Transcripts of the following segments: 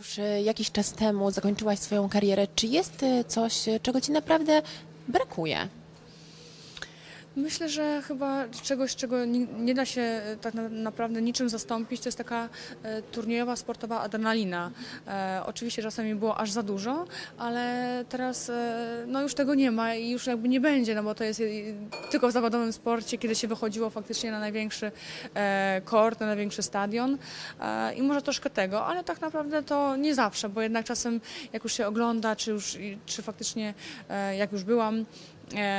Już e, jakiś czas temu zakończyłaś swoją karierę. Czy jest e, coś, e, czego ci naprawdę brakuje? Myślę, że chyba czegoś, czego nie, da się e, tak na, naprawdę niczym zastąpić, to jest taka e, turniejowa, sportowa adrenalina. E, oczywiście czasami było aż za dużo, ale teraz no już tego nie ma i już jakby nie będzie, no bo to jest tylko w zawodowym sporcie, kiedy się wychodziło faktycznie na największy kort, na największy stadion i może troszkę tego, ale tak naprawdę to nie zawsze, bo jednak czasem jak już się ogląda, czy już, czy faktycznie jak już byłam,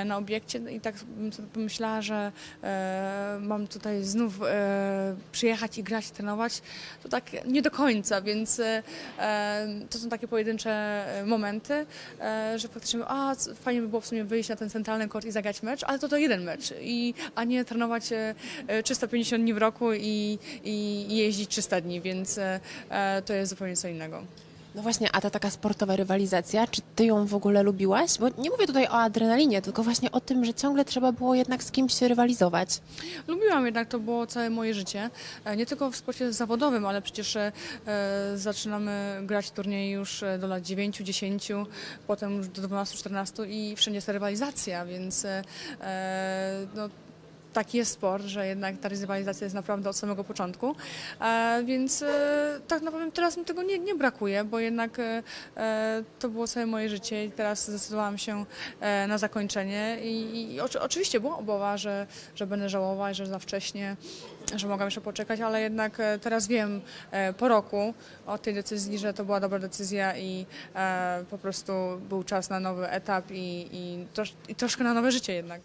na obiekcie i tak sobie pomyślała, że e, mam tutaj znów e, przyjechać i grać, trenować, to tak nie do końca, więc e, e, to są takie pojedyncze e, momenty, e, że faktycznie a fajnie by było w sumie wyjść na ten centralny kort i zagrać mecz, ale to to jeden mecz, i, a nie trenować e, e, 350 dni w roku i, i, jeździć 300 dni, więc e, e, to jest zupełnie co innego. No właśnie, a ta taka sportowa rywalizacja, czy ty ją w ogóle lubiłaś? Bo nie mówię tutaj o adrenalinie, tylko właśnie o tym, że ciągle trzeba było jednak z kimś rywalizować. Lubiłam jednak, to było całe moje życie. E, Nie tylko w sporcie zawodowym, ale przecież e, zaczynamy grać turnieje już e, do lat 9, 10, potem już do 12, 14 i wszędzie jest rywalizacja, więc no, taki jest sport, że jednak ta rywalizacja jest naprawdę od samego początku. E, więc e, tak naprawdę teraz mi tego nie, nie brakuje, bo jednak e, to było całe moje życie i teraz zdecydowałam się na zakończenie i, i oczy, oczywiście była obawa, że, że będę żałować, że za wcześnie, że mogłam jeszcze poczekać, ale jednak teraz wiem po roku od tej decyzji, że to była dobra decyzja i po prostu był czas na nowy etap i, i, trosz, i troszkę na nowe życie jednak.